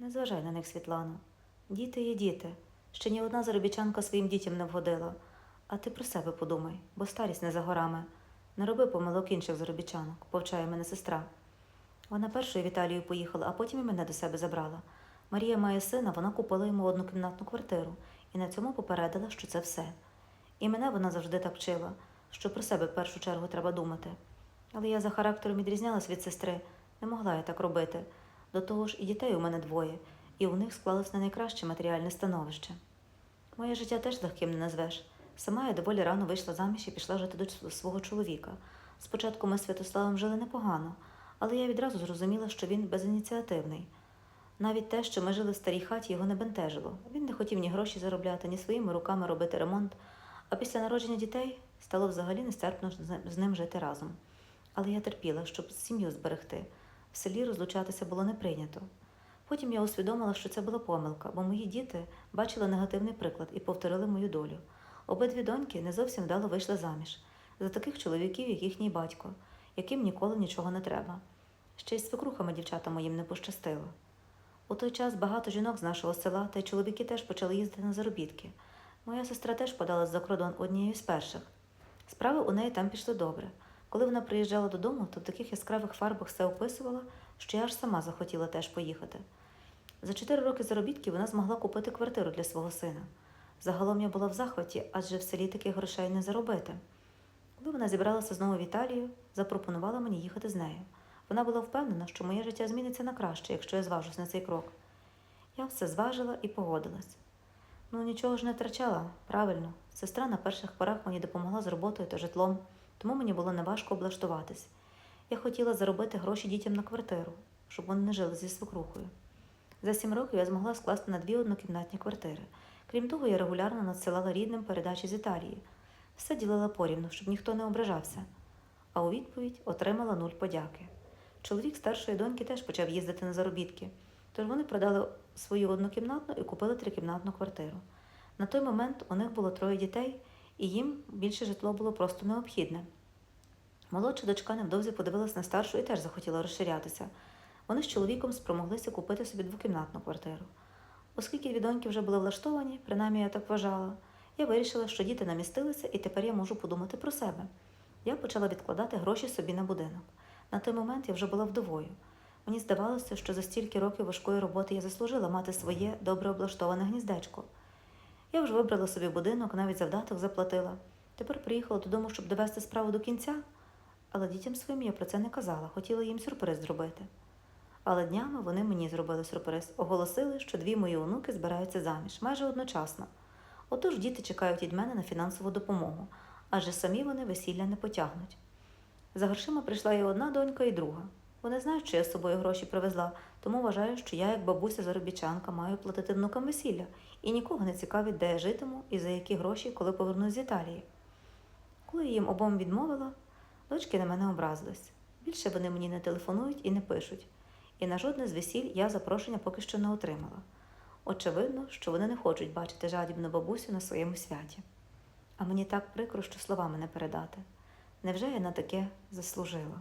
Не зважай на них, Світлано. Діти є діти. Ще ні одна заробітчанка своїм дітям не вгодила. А ти про себе подумай, бо старість не за горами. Не роби помилок інших заробітчанок, повчає мене сестра. Вона першою в Італію поїхала, а потім і мене до себе забрала. Марія має сина, вона купила йому однокімнатну квартиру і на цьому попередила, що це все. І мене вона завжди так вчила, що про себе в першу чергу треба думати. Але я за характером відрізнялась від сестри, не могла я так робити. До того ж, і дітей у мене двоє, і у них склалось не найкраще матеріальне становище. Моє життя теж легким не назвеш. Сама я доволі рано вийшла заміж і пішла жити до свого чоловіка. Спочатку ми з Святославом жили непогано, але я відразу зрозуміла, що він безініціативний. Навіть те, що ми жили в старій хаті, його не бентежило. Він не хотів ні гроші заробляти, ні своїми руками робити ремонт. А після народження дітей стало взагалі нестерпно з ним жити разом. Але я терпіла, щоб сім'ю зберегти. В селі розлучатися було не прийнято. Потім я усвідомила, що це була помилка, бо мої діти бачили негативний приклад і повторили мою долю. Обидві доньки не зовсім вдало вийшли заміж за таких чоловіків, як їхній батько, яким ніколи нічого не треба. Ще й з свекрухами дівчата моїм не пощастило. У той час багато жінок з нашого села та й чоловіки теж почали їздити на заробітки. Моя сестра теж подалась за кордон однією з перших. Справи у неї там пішли добре. Коли вона приїжджала додому, то в таких яскравих фарбах все описувала, що я аж сама захотіла теж поїхати. За чотири роки заробітків вона змогла купити квартиру для свого сина. Загалом я була в захваті, адже в селі таких грошей не заробити. Коли вона зібралася знову в Італію, запропонувала мені їхати з нею. Вона була впевнена, що моє життя зміниться на краще, якщо я зважусь на цей крок. Я все зважила і погодилась. Ну, нічого ж не втрачала, правильно. Сестра на перших порах мені допомогла з роботою та житлом, тому мені було неважко облаштуватись. Я хотіла заробити гроші дітям на квартиру, щоб вони не жили зі свекрухою. За сім років я змогла скласти на дві однокімнатні квартири. Крім того, я регулярно надсилала рідним передачі з Італії. Все ділила порівну, щоб ніхто не ображався. А у відповідь отримала нуль подяки. Чоловік старшої доньки теж почав їздити на заробітки, тож вони продали свою однокімнатну і купили трикімнатну квартиру. На той момент у них було троє дітей, і їм більше житло було просто необхідне. Молодша дочка невдовзі подивилась на старшу і теж захотіла розширятися. Вони з чоловіком спромоглися купити собі двокімнатну квартиру. Оскільки дві доньки вже були влаштовані, принаймні я так вважала, я вирішила, що діти намістилися, і тепер я можу подумати про себе. Я почала відкладати гроші собі на будинок. На той момент я вже була вдовою. Мені здавалося, що за стільки років важкої роботи я заслужила мати своє добре облаштоване гніздечко. Я вже вибрала собі будинок, навіть завдаток заплатила. Тепер приїхала додому, щоб довести справу до кінця, але дітям своїм я про це не казала, хотіла їм сюрприз зробити. Але днями вони мені зробили сюрприз, оголосили, що дві мої онуки збираються заміж майже одночасно. Отож діти чекають від мене на фінансову допомогу, адже самі вони весілля не потягнуть. За грошима прийшла і одна донька, і друга. Вони знають, що я з собою гроші привезла, тому вважаю, що я, як бабуся заробітчанка, маю платити внукам весілля, і нікого не цікавить, де я житиму і за які гроші, коли повернусь з Італії. Коли я їм обом відмовила, дочки на мене образились. Більше вони мені не телефонують і не пишуть, і на жодне з весіль я запрошення поки що не отримала. Очевидно, що вони не хочуть бачити жадібну бабусю на своєму святі. А мені так прикро, що словами не передати. Невже я на таке заслужила?